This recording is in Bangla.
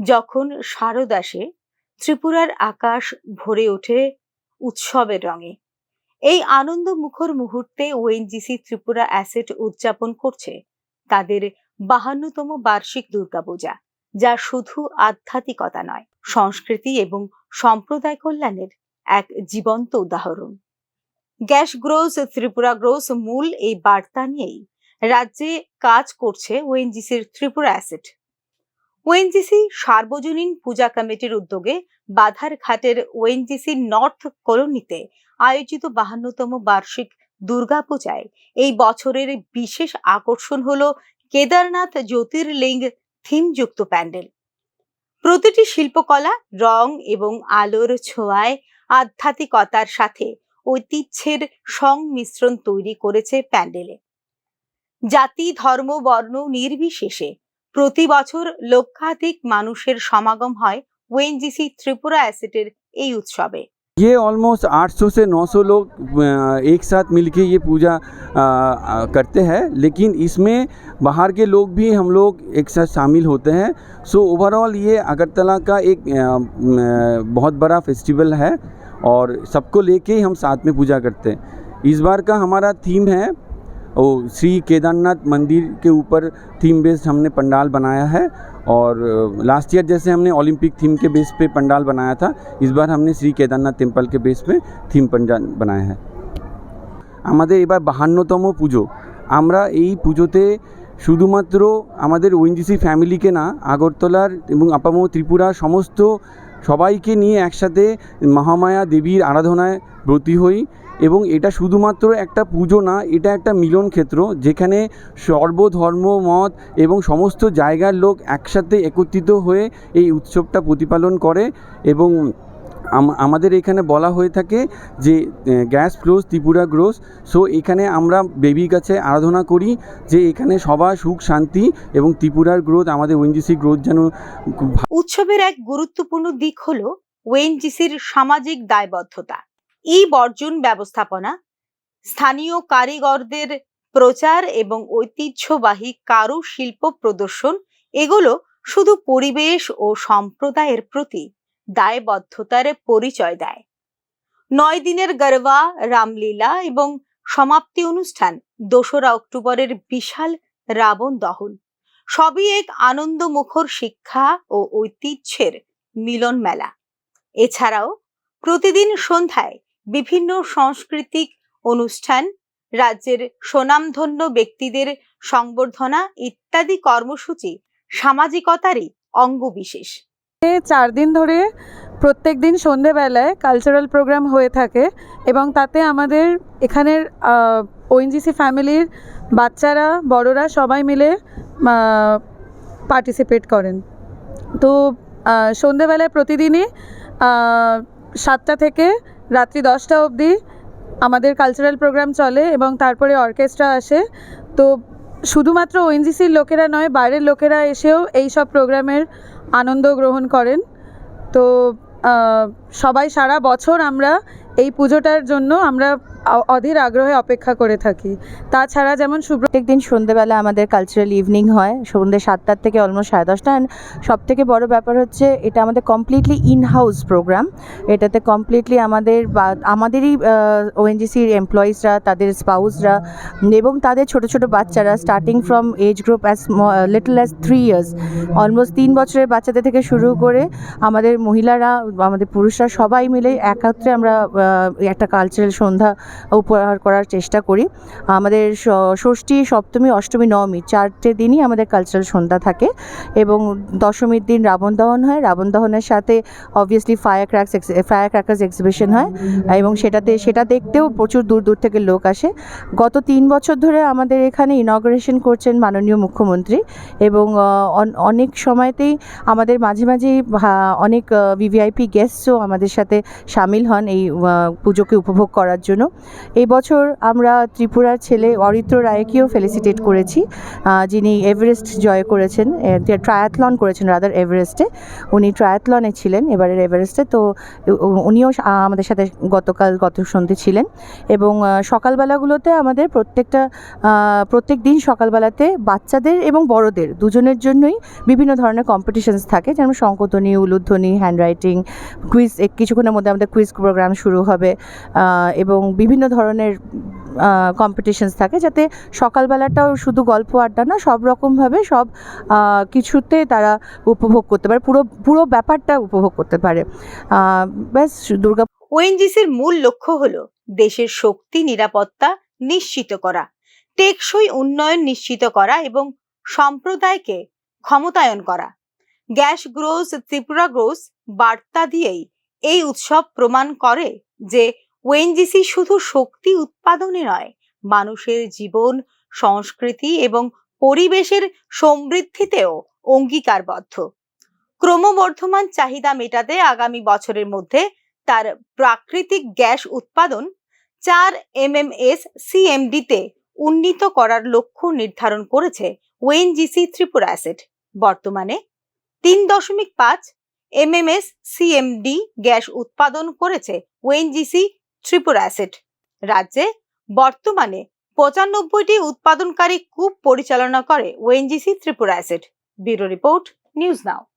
যখন শারদাসে ত্রিপুরার আকাশ ভরে ওঠে উৎসবের রঙে। এই আনন্দ মুখর মুহূর্তে ওএনজিসি ত্রিপুরা অ্যাসেট উদযাপন করছে তাদের বাহান্নতম বার্ষিক দুর্গাপূজা, যা শুধু আধ্যাত্মিকতা নয়, সংস্কৃতি এবং সম্প্রদায় কল্যাণের এক জীবন্ত উদাহরণ। গ্যাস গ্রোস, ত্রিপুরা গ্রোস মূল এই বার্তা নিয়েই রাজ্যে কাজ করছে ওএনজিসির ত্রিপুরা অ্যাসেট। ওএনজিসি সার্বজনীন পূজা কমিটির উদ্যোগে বাধারঘাটের ওএনজিসি নর্থ কলোনিতে আয়োজিত বাহান্নতম বার্ষিক দুর্গাপূজায় এই বছরের বিশেষ আকর্ষণ হল কেদারনাথ জ্যোতির্লিঙ্গ থিমযুক্ত প্যান্ডেল। প্রতিটি শিল্পকলা রং এবং আলোর ছোঁয়ায় আধ্যাত্মিকতার সাথে ঐতিহ্যের সংমিশ্রণ তৈরি করেছে প্যান্ডেলে। জাতি, ধর্ম, বর্ণ নির্বিশেষে প্রতি বছর লক্ষাধিক মানুষের সমাগম হয় ওএনজিসি ত্রিপুরা অ্যাসেটের এই উৎসবে ये ऑलमोस्ट 800 से 900 लोग अ, एक साथ मिलके ये पूजा अ, अ, करते हैं लेकिन इसमें बाहर के लोग भी हम लोग एक साथ शामिल होते हैं सो ओवरऑल ये अगरतला का एक अ, म, बहुत बड़ा फेस्टिवल है और सबको लेके ही हम साथ में पूजा करते हैं इस बार का हमारा थीम है वो श्री केदारनाथ मंदिर के ऊपर थीम बेस्ड हमने पंडाल बनाया है और लास्ट ईयर जैसे हमने ओलंपिक थीम के बेस पे पंडाल बनाया था इस बार हमने श्री केदारनाथ टेम्पल के बेस पे থিম पंडाल बनाया है আমাদের এবার বাহান্নতম পুজো আমরা এই পুজোতে শুধুমাত্র আমাদের ওএনজিসি ফ্যামিলিকে না আগরতলার এবং আপামো ত্রিপুরা সমস্ত সবাইকে নিয়ে একসাথে মহামায়া দেবীর আরাধনায় ব্রতী হই এবং এটা শুধুমাত্র একটা পুজো না, এটা একটা মিলন ক্ষেত্র যেখানে সর্বধর্ম, মত এবং সমস্ত জায়গার লোক একসাথে একত্রিত হয়ে এই উৎসবটা প্রতিপালন করে এবং আমাদের এখানে বলা হয়ে থাকে যে gas flows Tripura grows. So, এখানে আমরা বেবির কাছে আরাধনা করি যে, এখানে সবার সুখ, শান্তি এবং ত্রিপুরার গ্রোথ, আমাদের ওএনজিসি গ্রোথ যেন উৎসবের এক গুরুত্বপূর্ণ দিক হলো ওএনজিসির সামাজিক দায়বদ্ধতা। ই বর্জন ব্যবস্থাপনা স্থানীয় কারিগরদের প্রচার এবং ঐতিহ্যবাহী কারুশিল্প প্রদর্শন, এগুলো শুধু পরিবেশ ও সম্প্রদায়ের প্রতি দায়বদ্ধতার পরিচয় দেয়। নয় দিনের গরবা, রামলীলা এবং সমাপ্তি অনুষ্ঠান দোসরা অক্টোবরের বিশাল রাবণ দহন। সবই এক আনন্দমুখর শিক্ষা ও ঐতিহ্যের মিলন মেলা এছাড়াও প্রতিদিন সন্ধ্যায় বিভিন্ন সাংস্কৃতিক অনুষ্ঠান, রাজ্যের স্বনামধন্য ব্যক্তিদের সংবর্ধনা ইত্যাদি কর্মসূচি সামাজিকতারই অঙ্গ বিশেষ। চার দিন ধরে প্রত্যেক দিন সন্ধেবেলায় কালচারাল প্রোগ্রাম হয়ে থাকে এবং তাতে আমাদের এখানের ওএনজিসি ফ্যামিলির বাচ্চারা, বড়রা সবাই মিলে পার্টিসিপেট করেন। তো সন্ধেবেলায় প্রতিদিনই সাতটা থেকে রাত্রি দশটা অবধি আমাদের কালচারাল প্রোগ্রাম চলে এবং তারপরে অর্কেস্ট্রা আসে। তো শুধুমাত্র ওএনজিসির লোকেরা নয়, বাইরের লোকেরা এসেও এই সব প্রোগ্রামের আনন্দ গ্রহণ করেন। তো সবাই সারা বছর আমরা এই পুজোটার জন্য আমরা অধীর আগ্রহে অপেক্ষা করে থাকি। তাছাড়া যেমন সুব্র প্রত্যেক দিন সন্ধ্যেবেলা আমাদের কালচারাল ইভিনিং হয়, সন্ধ্যে সাতটার থেকে অলমোস্ট সাড়ে দশটা অ্যান্ড সব থেকে বড় ব্যাপার হচ্ছে এটা আমাদের কমপ্লিটলি ইন হাউস প্রোগ্রাম এটাতে কমপ্লিটলি আমাদের আমাদেরই ওএনজিসির এমপ্লয়িজরা তাদের স্পাউসরা এবং তাদের ছোট ছোট বাচ্চারা starting from age group as little as three years almost তিন বছরের বাচ্চাদের থেকে শুরু করে আমাদের মহিলারা, আমাদের পুরুষরা সবাই মিলে একত্রে আমরা একটা কালচারাল সন্ধ্যা উপহার করার চেষ্টা করি। আমাদের ষষ্ঠী, সপ্তমী, অষ্টমী, নবমী চারটে দিনই আমাদের কালচারাল সন্ধ্যা থাকে এবং দশমীর দিন রাবণ দহন হয়। রাবণ দহনের সাথে obviously fire cracks fire crackers exhibition হয় এবং সেটাতে, সেটা দেখতেও প্রচুর দূর দূর থেকে লোক আসে। গত তিন বছর ধরে আমাদের এখানে ইনগ্রেশন করছেন মাননীয় মুখ্যমন্ত্রী এবং অন- অনেক সময়তেই আমাদের মাঝে মাঝেই অনেক ভিভিআইপি গেস্টও আমাদের সাথে সামিল হন এই পুজোকে উপভোগ করার জন্য। এই বছর আমরা ত্রিপুরার ছেলে অরিত্র রায়কেও ফেলিসিটেট করেছি যিনি এভারেস্ট জয় করেছেন ট্রায়াথলন করেছেন রাদার এভারেস্টে উনি ট্রায়াথলনে ছিলেন, এবারের এভারেস্টে তো উনিও আমাদের সাথে গতকাল গত সন্ধ্যে ছিলেন। এবং সকালবেলাগুলোতে আমাদের প্রত্যেকটা প্রত্যেক দিন সকালবেলাতে বাচ্চাদের এবং বড়দের দুজনের জন্যই বিভিন্ন ধরনের কম্পিটিশনস থাকে। যেমন শঙ্কধ্বনি উলুধ্বনি হ্যান্ডরাইটিং কুইজ কিছুক্ষণের মধ্যে আমাদের কুইজ প্রোগ্রাম শুরু হবে এবং বিভিন্ন ধরনের কম্পিটিশনস থাকে যাতে সকালবেলাটাও শুধু গল্প আড্ডা না, সব রকমভাবে সব কিছুতে তারা উপভোগ করতে পারে, পুরো পুরো ব্যাপারটা উপভোগ করতে পারে। ব্যাস, দুর্গা ওএনজিসির মূল লক্ষ্য হল দেশের শক্তি, নিরাপত্তা নিশ্চিত করা, টেকসই উন্নয়ন নিশ্চিত করা এবং সম্প্রদায়কে ক্ষমতায়ন করা। গ্যাস গ্রোস, ত্রিপুরা গ্রোস বার্তা দিয়েই এই উৎসব প্রমাণ করে যে ওএনজিসি শুধু শক্তি উৎপাদনে নয়, মানুষের জীবন, সংস্কৃতি এবং পরিবেশের সমৃদ্ধিতেও অঙ্গীকারবদ্ধ। ক্রমবর্ধমান চাহিদা মেটাতে আগামী বছরের মধ্যে তার প্রাকৃতিক গ্যাস উৎপাদন চার এমএমএস সিএমডিতে উন্নীত করার লক্ষ্য নির্ধারণ করেছে ওএনজিসি ত্রিপুরা অ্যাসেট। বর্তমানে তিন দশমিক পাঁচ এমএমএস সিএমডি গ্যাস উৎপাদন করেছে ওএনজিসি ত্রিপুরা অ্যাসেট। রাজ্যে বর্তমানে পঁচানব্বইটি উৎপাদনকারী কূপ পরিচালনা করে ONGC Tripura asset. Bureau report, news now.